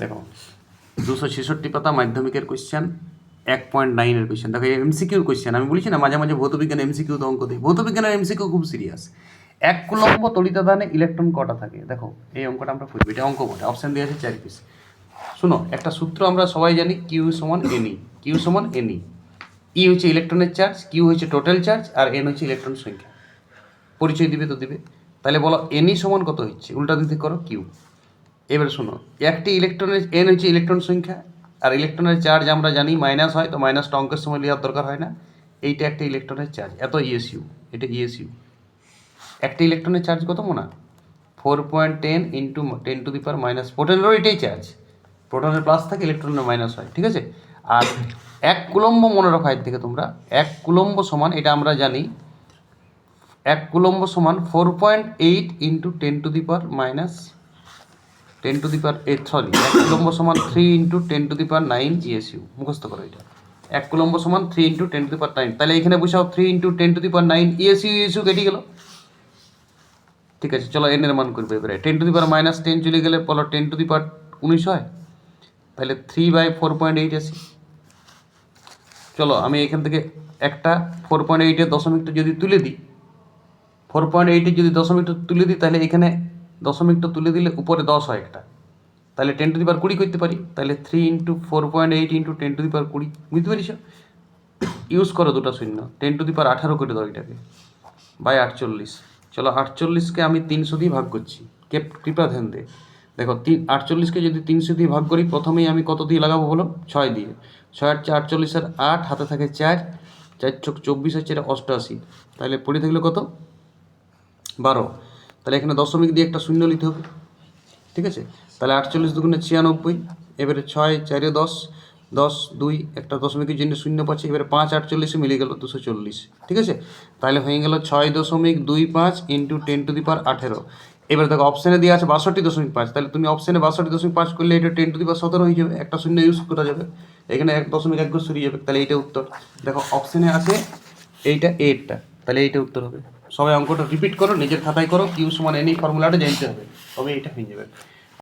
দেখো, দুশো ছেষট্টি পাতা মাধ্যমিকের কোয়েশ্চেন এক পয়েন্ট নাইনের কোয়েশ্চেন দেখো এমসিকিউর কোয়েশ্চেন আমি বলেছি না মাঝে মাঝে ভৌতবিজ্ঞান এমসিকিউ তো অঙ্ক দিই। ভৌতবিজ্ঞানের এমসিকিউ খুব সিরিয়াস এক কুলম্ব তড়িতাদানে ইলেকট্রন কটা থাকে? দেখো, এই অঙ্কটা আমরা খুঁজবো। এটা অঙ্ক বটে অপশান দেওয়া আছে চার পিস শুনো, একটা সূত্র আমরা সবাই জানি কিউ সমান এনই কিউ সমান এনই ই হচ্ছে ইলেকট্রনের চার্জ কিউ হচ্ছে টোটাল চার্জ আর এন হচ্ছে ইলেকট্রন সংখ্যা। পরিচয় দিবে তো দিবে। তাহলে বলো এনই সমান কত হচ্ছে? উল্টা দিতে করো কিউ এবার শোনো, একটি ইলেকট্রনের এন হচ্ছে ইলেকট্রন সংখ্যা, আর ইলেকট্রনের চার্জ আমরা জানি মাইনাস হয়, তো মাইনাসটা অঙ্কের সময় নেওয়ার দরকার হয় না। এইটা একটা ইলেকট্রনের চার্জ এত ইএসইউ এটা ইএসইউ একটা ইলেকট্রনের চার্জ কত Mona? Four point ten into ten to the power minus প্রোটনেরও এটাই চার্জ প্রোটনের প্লাস থাকে ইলেকট্রনের মাইনাস হয়, ঠিক আছে? আর এক কুলম্ব মনে রাখো এর থেকে তোমরা, এক কুলম্ব সমান, এটা আমরা জানি, এক কুলম্ব সমান four point eight into ten to the power minus ten to the power eight sorry, এক কুলম্ব সমান three into ten to the power nine ESU মুখস্থ করো এটা। এক কুলম্ব সমান three into ten to the power nine তাহলে এখানে বসাও three into ten to the power nine ESU ESU কেটে গেল। ঠিক আছে, চলো এন এর মান করবে এবারে। Ten to the power minus ten চলে গেলে বলো টেন টু দি পার উনিশ হয়? তাহলে three by four point eight আসি চলো, আমি এখান থেকে একটা ফোর পয়েন্ট এইটের দশমিকটা যদি তুলে দিই ফোর পয়েন্ট এইটের যদি দশমিকটা তুলে দিই তাহলে এখানে দশমিকটা তুলে দিলে উপরে দশ হয় একটা। তাহলে টেন টু দি পার কুড়ি করতে পারি। তাহলে three into four point eight into ten to the power কুড়ি। বুঝতে পারিস ইউজ করো দুটো শূন্য। টেন টু দি পার আঠারো করে দাও এটাকে। বাই আটচল্লিশ। চলো আটচল্লিশকে আমি তিনশো দিয়ে ভাগ করছি। কেপ, কৃপা ধ্যান দে। দেখো, তিন, আটচল্লিশকে যদি তিনশো দিয়ে ভাগ করি, প্রথমেই আমি কত দিয়ে লাগাবো বলো? ছয় দিয়ে। ছয় আট চার আটচল্লিশের আট, হাতে থাকে চার। চার চোখ চব্বিশ হচ্ছে এটা অষ্টআশি তাহলে পড়ে থাকলে কত? বারো। তাহলে এখানে দশমিক দিয়ে একটা শূন্য নিতে হবে। ঠিক আছে? তাহলে আটচল্লিশ দুগুণে ছিয়ানব্বই, এবারে ছয়, চারে দশ দশ, দুই, একটা দশমিকের জন্য শূন্য পাচ্ছি, এবারে পাঁচ, আটচল্লিশে মিলে গেল দুশো চল্লিশ। ঠিক আছে? তাহলে হয়ে গেল ছয় দশমিক দুই পাঁচ into ten to the power আঠেরো। এবারে দেখো অপশানে দেওয়া আছে বাষট্টি দশমিক পাঁচ, তাহলে তুমি অপশানে বাষট্টি দশমিক পাঁচ করলে এটা টেন টু দি পার সতেরো হয়ে যাবে, একটা শূন্য ইউজ করা যাবে। এখানে এক দশমিক এক সরিয়ে যাবে, তাহলে এইটা উত্তর। দেখো অপশানে আছে এইটা এইটটা তাহলে এইটা উত্তর হবে। সবাই অঙ্কটা রিপিট করো, নিজের খাতায় করো কিউ সমান এনি ফর্মুলাটা জানতে হবে তবে এটা হয়ে যাবে।